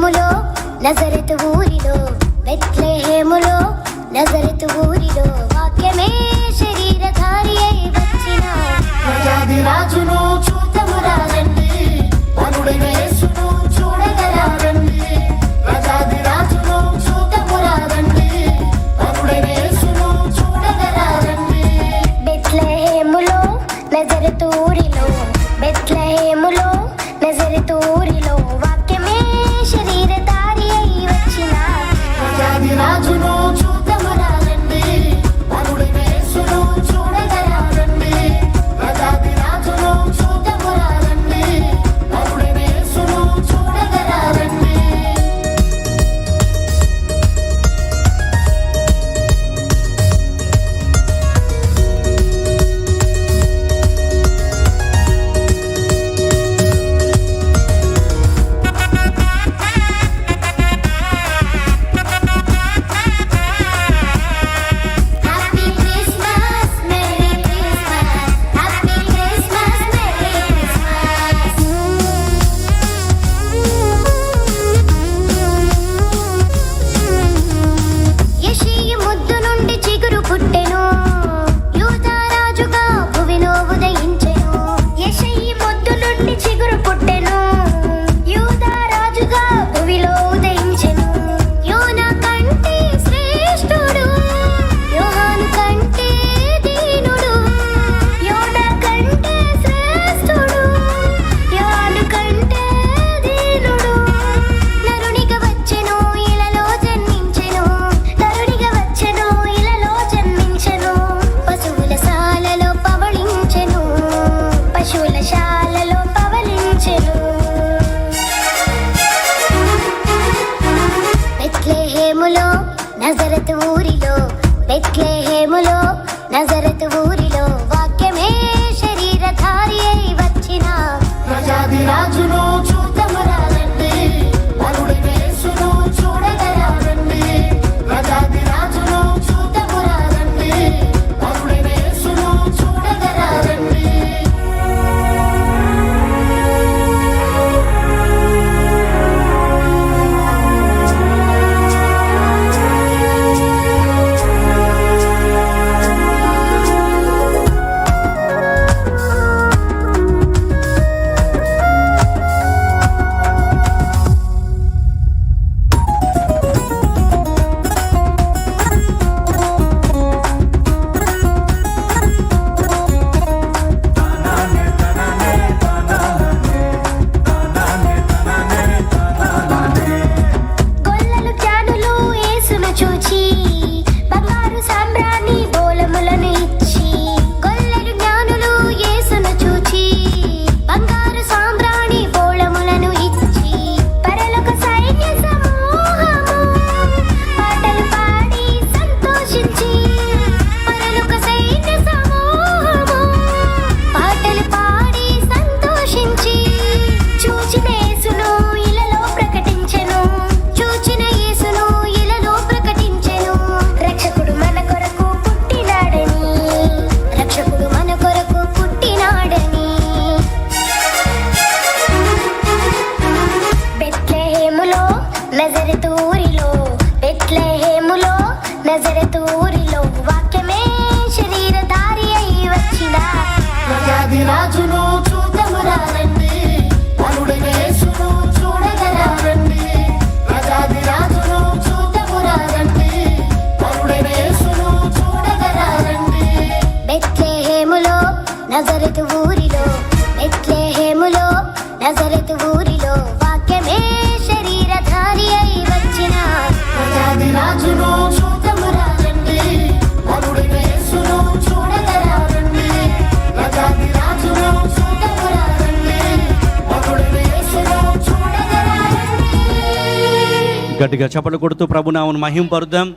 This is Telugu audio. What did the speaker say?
హేములో నజరతు ఊరిలో బెత్లెహేములో నజరతు ఊరిలో వాక్యమే శరీరధారి అయి వచ్చిన రాజును చూతము రాజండి అనుడైన ఊరిలో బెత్లే హేములో నజరత్ ఊరు గట్టిగా చప్పలు కొడుతూ ప్రభునామను మహింపరుద్దాం.